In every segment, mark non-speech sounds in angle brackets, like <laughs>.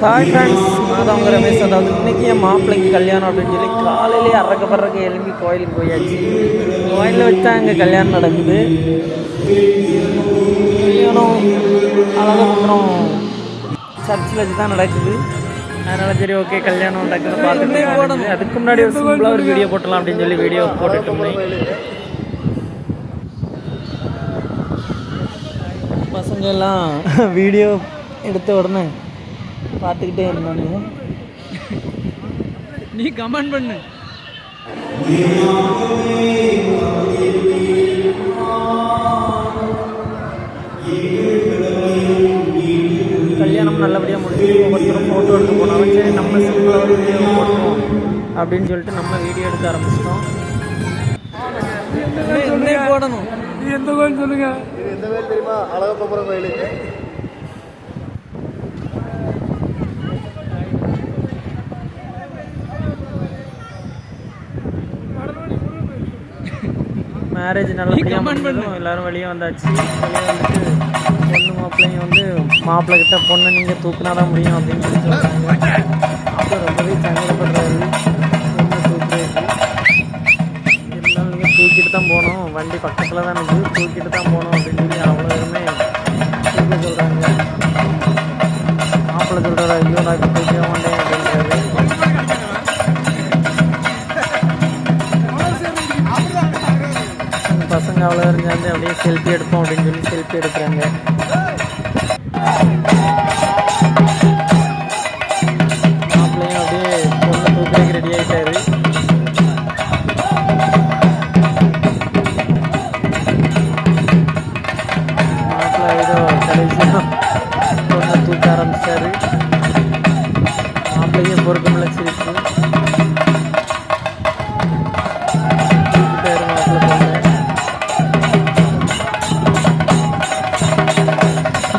Hi friends நான் தான் உங்கள் ரமேஷ் அதாவது இன்றைக்கி என் மாப்பிள்ளைக்கு கல்யாணம் அப்படின்னு சொல்லி காலையிலேயே அறக்க பறக்க கோயிலுக்கு போயாச்சு. கோயிலில் வச்சா அங்கே கல்யாணம் நடக்குது. கல்யாணம் அழகப்புறம் சர்ச்சில் வச்சு தான் நடக்குது. அதனால் சரி ஓகே கல்யாணம் நடக்குது பார்த்துட்டு அதுக்கு முன்னாடி ஒரு சிம்பிளாக ஒரு வீடியோ போட்டலாம் அப்படின்னு சொல்லி வீடியோ போட்டுட்டு பசங்க எல்லாம் <laughs> வீடியோ எடுத்த உடனே பார்த்துக்கிட்டே இருந்தாங்க நீ கமெண்ட் பண்ணு. கல்யாணம் நல்லபடியாக முடிஞ்சு ஒவ்வொருத்தரும் ஃபோட்டோ எடுத்து போனாலும் சரி நம்ம சிம்பிளாக ஒரு வீடியோ போட்டோம் அப்படின்னு சொல்லிட்டு நம்ம வீடியோ எடுக்க ஆரம்பிச்சிட்டோம். போடணும். நீ எந்த கோயில் சொல்லுங்க? இது எந்த கோயில் தெரியுமா? அழகப்பபுரம் கோயில். மேரேஜ் நல்லபடியாக எல்லாரும் வெளியே வந்தாச்சு. வெளியே வந்துட்டு பொண்ணு மாப்பிள்ளைங்க வந்து மாப்பிள்ளை கிட்ட பொண்ணை நீங்கள் தூக்குனா தான் முடியும் அப்படின்னு சொல்லி சொல்கிறாங்க மாப்பிள்ளை ரொம்பவே சங்கடப்படுறாரு. பொண்ணை தூக்குறதுக்கு. இருந்தாலும் நீங்கள் தூக்கிட்டு தான் போகணும் வண்டி பக்கத்தில் தான் இருக்குது தூக்கிட்டு தான் போகணும் அப்படின்னு சொல்லி அவ்வளோ தூக்க சொல்கிறாங்க மாப்பிள்ளை சொல்கிறாரு ஐயோ நான் பசங்க அவ்வளோ இருந்தாந்து அப்படியே செல்ஃபி எடுப்போம் அப்படின்னு சொல்லி செல்ஃபி எடுக்கிறாங்க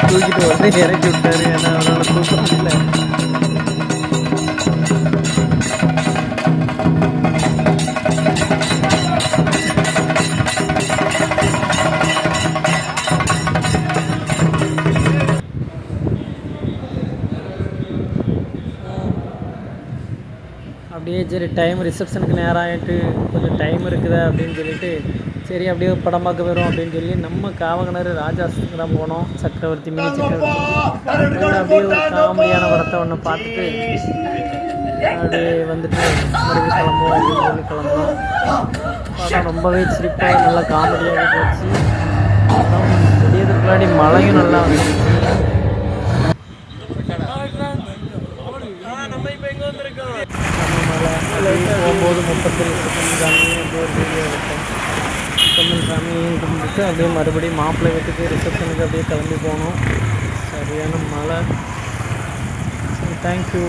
தூக்கிட்டு உடனே இறக்கி விட்டாரு. ஏன்னா அவரால் தூக்க முடியல. அப்படியே சரி டைம் ரிசப்ஷனுக்கு நேரம் ஆகிட்டு கொஞ்சம் டைம் இருக்குதா அப்படின்னு சொல்லிட்டு சரி அப்படியே ஒரு படம் பார்க்க வரும் அப்படின்னு சொல்லி நம்ம காவகனர் ராஜாஸுக்கு தான் போனோம். சக்கரவர்த்தி மினி சக்கரவர்த்தி அப்படியே ஒரு காமெடியான படத்தை ஒன்று பார்த்துட்டு அப்படியே வந்துட்டு மறுபடியும் கிளம்புவோம் அப்படின்னு சொல்லி கிளம்புவோம். படம் ரொம்பவே சிரிப்பாக நல்லா காமெடியாகவே போச்சு. படம் முடியறதுக்கு முன்னாடி மழையும் நல்லா வந்துச்சு நம்ம மலை போகும்போது முப்பத்தேழு செகண்ட் சாமியும் அப்படியே ஒரு வீடியோ எடுத்தோம். சாமியும் கும்பிட்டு அப்படியே மறுபடியும் மாப்பிள்ளை வீட்டுக்கு ரிசப்ஷனுக்கு அப்படியே கிளம்பி போனோம். சரியான மழை. சரி தேங்க்யூ